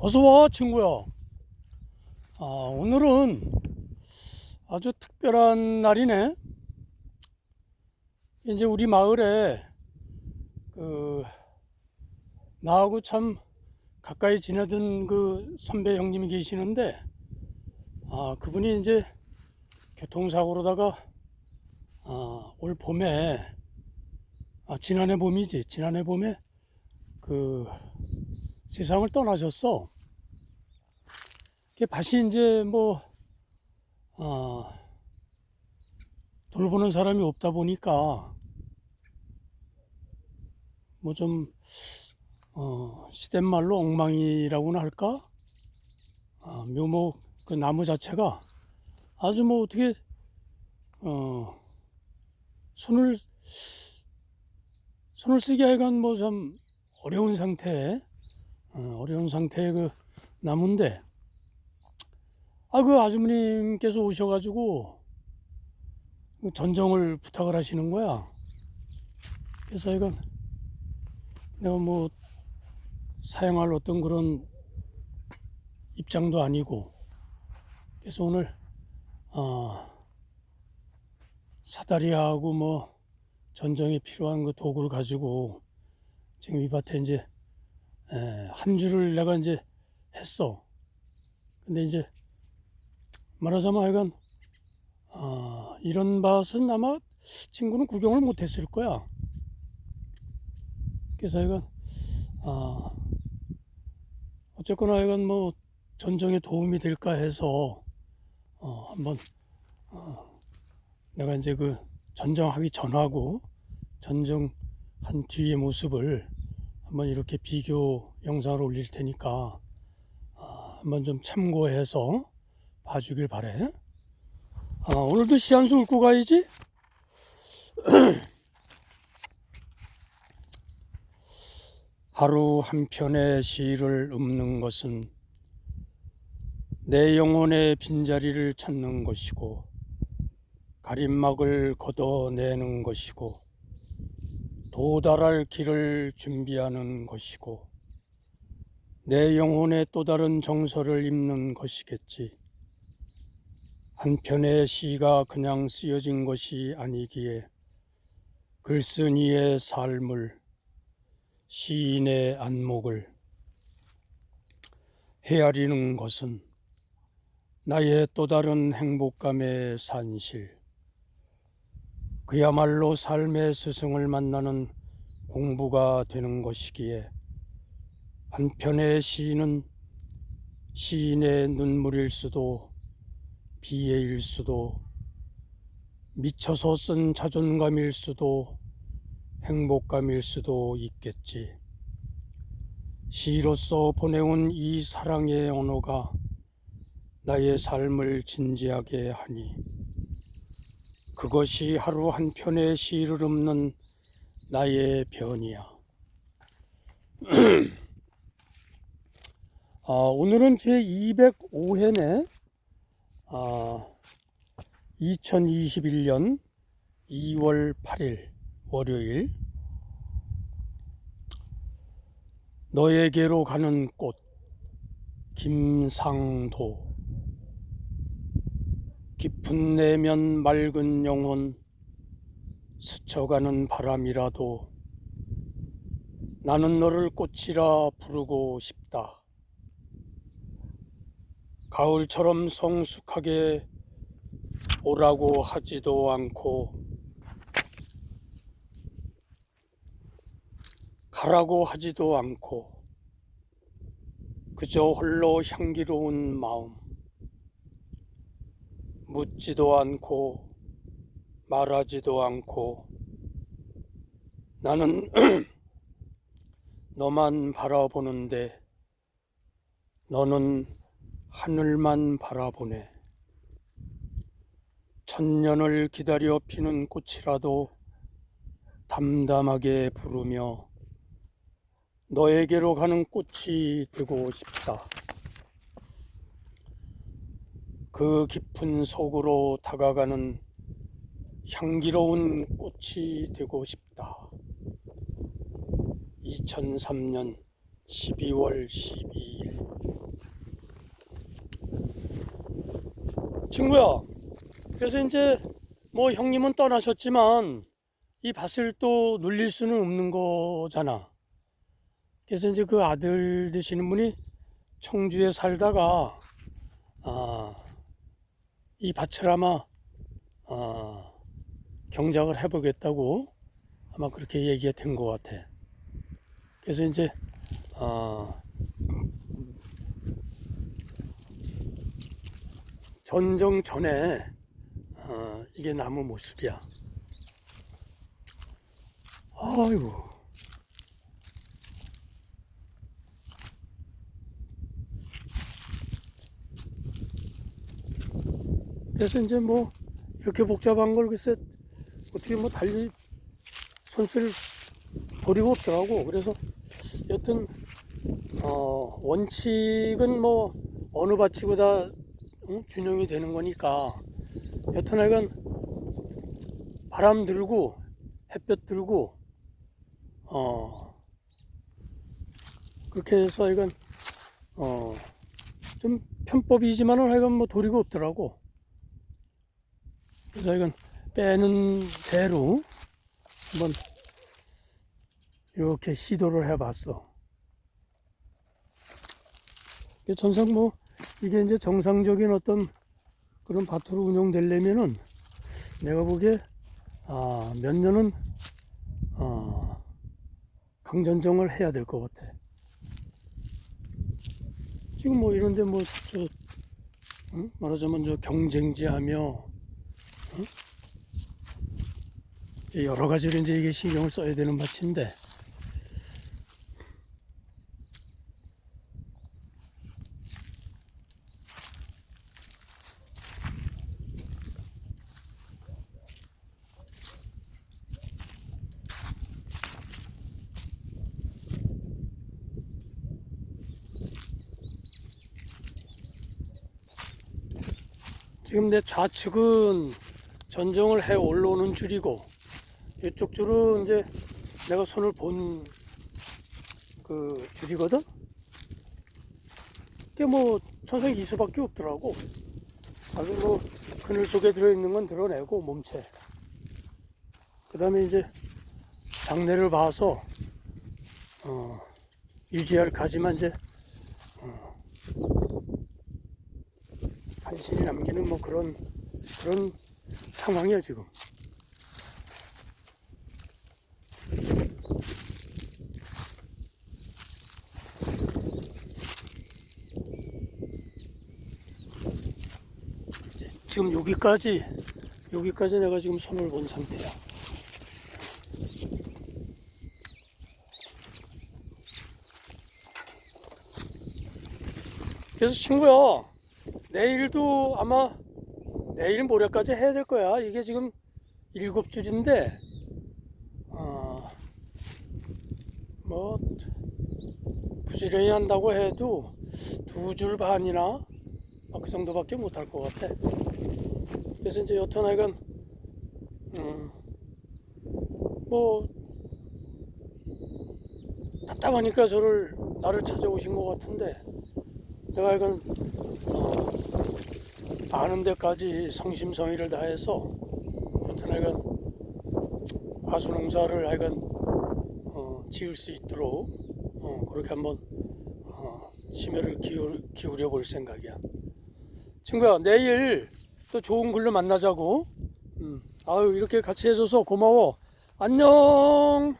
어서와 친구야. 아, 오늘은 아주 특별한 날이네. 이제 우리 마을에 그 나하고 참 가까이 지내던 그 선배 형님이 계시는데 아 그분이 이제 교통사고로다가 아, 올 봄에 아 지난해 봄이지. 지난해 봄에 그 세상을 떠나셨어. 그 밭이 이제 뭐, 아, 돌보는 사람이 없다 보니까, 뭐 좀, 어, 시댄말로 엉망이라고나 할까? 아, 묘목, 그 나무 자체가 아주 뭐 어떻게, 어, 손을, 손을 쓰기 하여간 뭐 좀 어려운 상태에, 어, 어려운 상태의 그 나무인데, 아, 그 아주머님께서 오셔가지고 그 전정을 부탁을 하시는 거야. 그래서 이건 내가 뭐 사용할 어떤 그런 입장도 아니고, 그래서 오늘, 어, 사다리하고 뭐 전정에 필요한 그 도구를 가지고 지금 이 밭에 이제 에, 한 줄을 내가 이제 했어. 근데 이제 말하자면 하여간 아, 이런 밭은 아마 친구는 구경을 못했을 거야. 그래서 하여간 아, 어쨌거나 하여간 뭐 전정에 도움이 될까 해서 어, 한번 어, 내가 이제 그 전정하기 전하고 전정한 뒤의 모습을 한번 이렇게 비교 영상을 올릴 테니까 아, 한번 좀 참고해서 봐주길 바래. 아, 오늘도 시한수 읊고 가야지. 하루 한 편의 시를 읊는 것은 내 영혼의 빈자리를 찾는 것이고 가림막을 걷어내는 것이고 도달할 길을 준비하는 것이고 내 영혼의 또 다른 정서를 입는 것이겠지. 한 편의 시가 그냥 쓰여진 것이 아니기에 글쓴 이의 삶을 시인의 안목을 헤아리는 것은 나의 또 다른 행복감의 산실 그야말로 삶의 스승을 만나는 공부가 되는 것이기에 한편의 시인은 시인의 눈물일 수도 비애일 수도 미쳐서 쓴 자존감일 수도 행복감일 수도 있겠지. 시로서 보내온 이 사랑의 언어가 나의 삶을 진지하게 하니 그것이 하루 한 편의 시를 읊는 나의 변이야. 아, 오늘은 제 205회네. 아, 2021년 2월 8일 월요일. 너에게로 가는 꽃 김상도 깊은 내면 맑은 영혼 스쳐가는 바람이라도 나는 너를 꽃이라 부르고 싶다. 가을처럼 성숙하게 오라고 하지도 않고 가라고 하지도 않고 그저 홀로 향기로운 마음 묻지도 않고 말하지도 않고 나는 너만 바라보는데 너는 하늘만 바라보네. 천년을 기다려 피는 꽃이라도 담담하게 부르며 너에게로 가는 꽃이 되고 싶다. 그 깊은 속으로 다가가는 향기로운 꽃이 되고 싶다. 2003년 12월 12일. 친구야, 그래서 이제 뭐 형님은 떠나셨지만 이 밭을 또 눌릴 수는 없는 거잖아. 그래서 이제 그 아들 되시는 분이 청주에 살다가, 아, 이 밭을 아마 아, 경작을 해보겠다고 아마 그렇게 얘기가 된 것 같아. 그래서 이제 아, 전정 전에 어, 이게 나무 모습이야. 아이고. 그래서 이제 뭐 이렇게 복잡한 걸 글쎄 어떻게 뭐 달리 손쓸 도리가 없더라고. 그래서 여튼 어, 원칙은 뭐 어느 밭이보다 응? 균형이 되는 거니까 여튼 하여간 바람 들고 햇볕 들고 어 그렇게 해서 하여간 어좀 편법이지만은 하여간 뭐 도리가 없더라고 그래서 하여간 빼는 대로 한번 이렇게 시도를 해봤어 전상 뭐 이게 이제 정상적인 어떤 그런 밭으로 운영되려면은 내가 보기에 아, 몇 년은 어, 강전정을 해야 될 것 같아. 지금 뭐 이런데 뭐 저 응? 말하자면 저 경쟁지하며 응? 여러 가지로 이제 이게 신경을 써야 되는 밭인데. 지금 내 좌측은 전정을 해 올라오는 줄이고 이쪽 줄은 이제 내가 손을 본 그 줄이거든. 그게 뭐 천생 이수밖에 없더라고. 아주 뭐 그늘 속에 들어있는 건 드러내고 몸체. 그 다음에 이제 장내를 봐서 어, 유지할 가지만 이제 어, 간신히 남기는 뭐 그런 그런 상황이야 지금. 지금 여기까지 여기까지 내가 지금 손을 본 상태야. 그래서 친구야 내일도 아마 내일 모레까지 해야 될 거야. 이게 지금 일곱 줄인데, 어, 뭐, 부지런히 한다고 해도 두 줄 반이나 막그 정도밖에 못 할 것 같아. 그래서 이제 여튼 하여간, 음, 뭐, 답답하니까 저를, 나를 찾아오신 것 같은데, 내가 어, 아는 데까지 성심성의를 다해서 여튼 하여간 과수농사를 하여간 어, 지을 수 있도록 어, 그렇게 한번 어, 심혈을 기울, 기울여 볼 생각이야. 친구야 내일 또 좋은 글로 만나자고. 음, 아유 이렇게 같이 해줘서 고마워. 안녕.